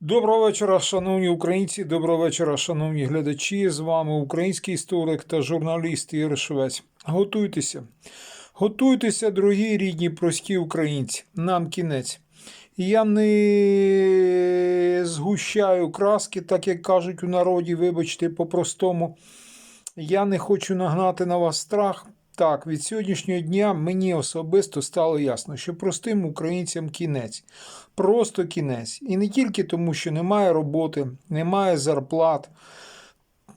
Доброго вечора, шановні українці, доброго вечора, шановні глядачі. З вами український історик та журналіст Ігор Швець. Готуйтеся. Готуйтеся, дорогі рідні, прості українці. Нам кінець. Я не згущаю краски, так як кажуть у народі, вибачте, по-простому. Я не хочу нагнати на вас страх. Так, від сьогоднішнього дня мені особисто стало ясно, що простим українцям кінець. Просто кінець. І не тільки тому, що немає роботи, немає зарплат,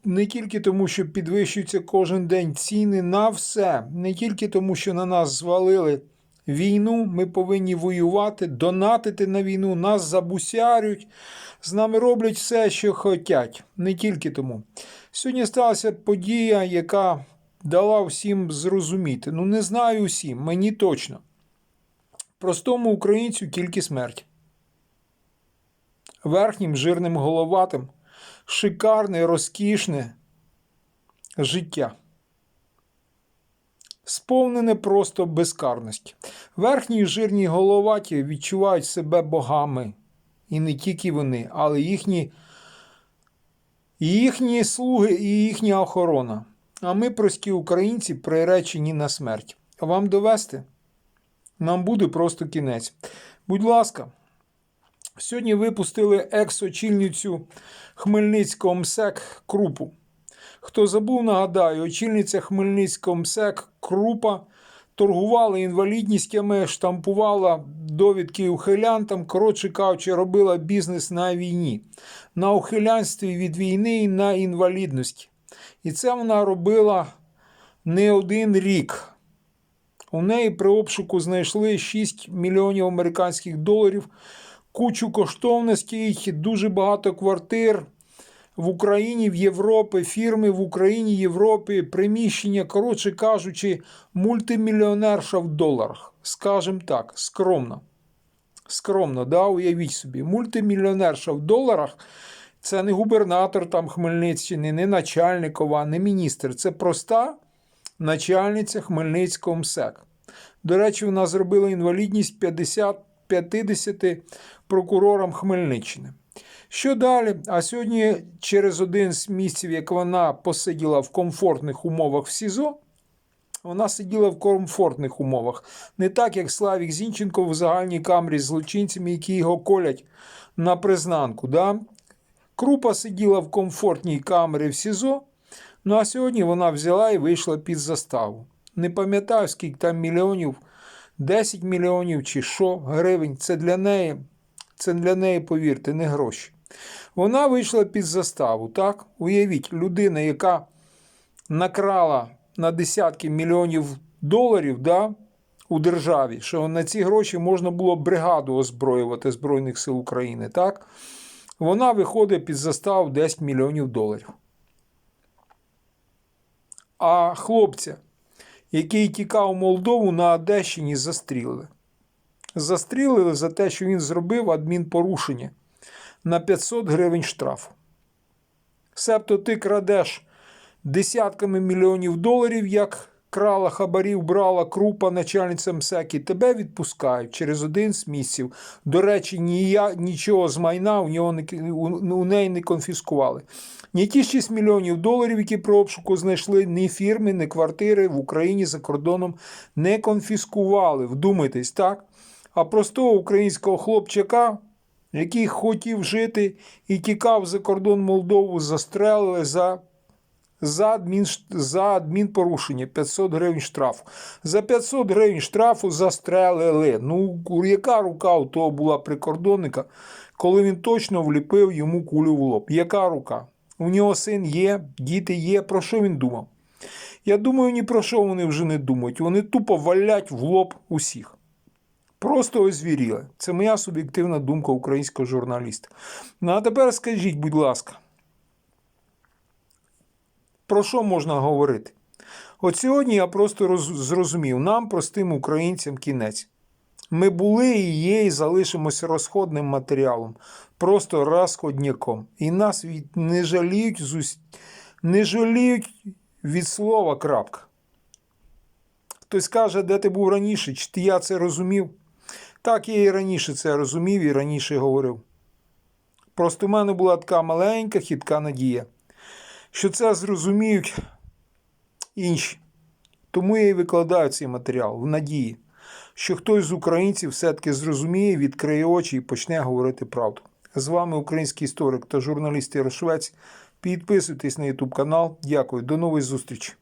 не тільки тому, що підвищуються кожен день ціни на все, не тільки тому, що на нас звалили війну, ми повинні воювати, донатити на війну, нас забусярють, з нами роблять все, що хочуть. Не тільки тому. Сьогодні сталася подія, яка дала всім зрозуміти. Ну, не знаю усім, мені точно. Простому українцю тільки смерть. Верхнім жирним головатим, шикарне, розкішне життя. Сповнене просто безкарності. Верхні жирні головаті відчувають себе богами. І не тільки вони, але їхні, їхні слуги і їхня охорона. А ми, прості українці, приречені на смерть. Вам довести? Нам буде просто кінець. Будь ласка, сьогодні випустили екс-очільницю Хмельницького МСЕК Крупу. Хто забув, нагадаю, очільниця Хмельницького МСЕК Крупа торгувала інвалідністями, штампувала довідки ухилянтам, коротше кажучи, робила бізнес на війні, на ухилянстві від війни і на інвалідності. І це вона робила не один рік. У неї при обшуку знайшли 6 мільйонів американських доларів, кучу коштовностей, дуже багато квартир в Україні, в Європі, фірми в Україні, Європі, приміщення, коротше кажучи, мультимільйонерша в доларах. Скажем так, скромно. Скромно, да, уявіть собі, мультимільйонерша в доларах. Це не губернатор там Хмельниччини, не начальникова, не міністр. Це проста начальниця Хмельницького МСЕК. До речі, вона зробила інвалідність 50 50 прокурорам Хмельниччини. Що далі? А сьогодні, через один з місяців, як вона посиділа в комфортних умовах в СІЗО, вона сиділа в комфортних умовах. Не так, як Славік Зінченко в загальній камері з злочинцями, які його колять на признанку. Да? Крупа сиділа в комфортній камері в СІЗО, ну а сьогодні вона взяла і вийшла під заставу. Не пам'ятаю, скільки там мільйонів, 10 мільйонів чи що гривень. Це для неї, це для неї, повірте, не гроші. Вона вийшла під заставу. Так? Уявіть, людина, яка накрала на десятки мільйонів доларів да, у державі, що на ці гроші можна було бригаду озброювати Збройних сил України. так? Вона виходить під заставу 10 мільйонів доларів. А хлопця, який тікав в Молдову на Одещині, застрілили. Застрілили за те, що він зробив адмінпорушення на 500 гривень штрафу. Себто ти крадеш десятками мільйонів доларів, як крала хабарів, брала крупа начальниця МСЕК, тебе відпускають через один з місяців. До речі, нія, нічого з майна у, нього не, у, у неї не конфіскували. Ні ті 6 мільйонів доларів, які при обшуку знайшли, ні фірми, ні квартири в Україні за кордоном не конфіскували. Вдумайтесь, так? А простого українського хлопчака, який хотів жити і тікав за кордон Молдову, застрелили за за, адмін, за адмінпорушення 500 гривень штрафу. За 500 гривень штрафу застрелили. Ну, яка рука у того була прикордонника, коли він точно вліпив йому кулю в лоб? Яка рука? У нього син є, діти є. Про що він думав? Я думаю, ні про що вони вже не думають. Вони тупо валять в лоб усіх. Просто озвіріли. Це моя суб'єктивна думка українського журналіста. Ну а тепер скажіть, будь ласка. Про що можна говорити? От сьогодні я просто роз, зрозумів, нам, простим українцям, кінець. Ми були і є, і залишимося розходним матеріалом, просто розходняком. І нас від, не, жаліють, зус- не жаліють від слова крапка. Хтось каже, де ти був раніше, чи я це розумів? Так, я і раніше це розумів і раніше говорив. Просто в мене була така маленька хитка надія, що це зрозуміють інші. Тому я і викладаю цей матеріал в надії, що хтось з українців все-таки зрозуміє, відкриє очі і почне говорити правду. З вами український історик та журналіст Ярошвець. Підписуйтесь на YouTube канал. Дякую, до нової зустрічі.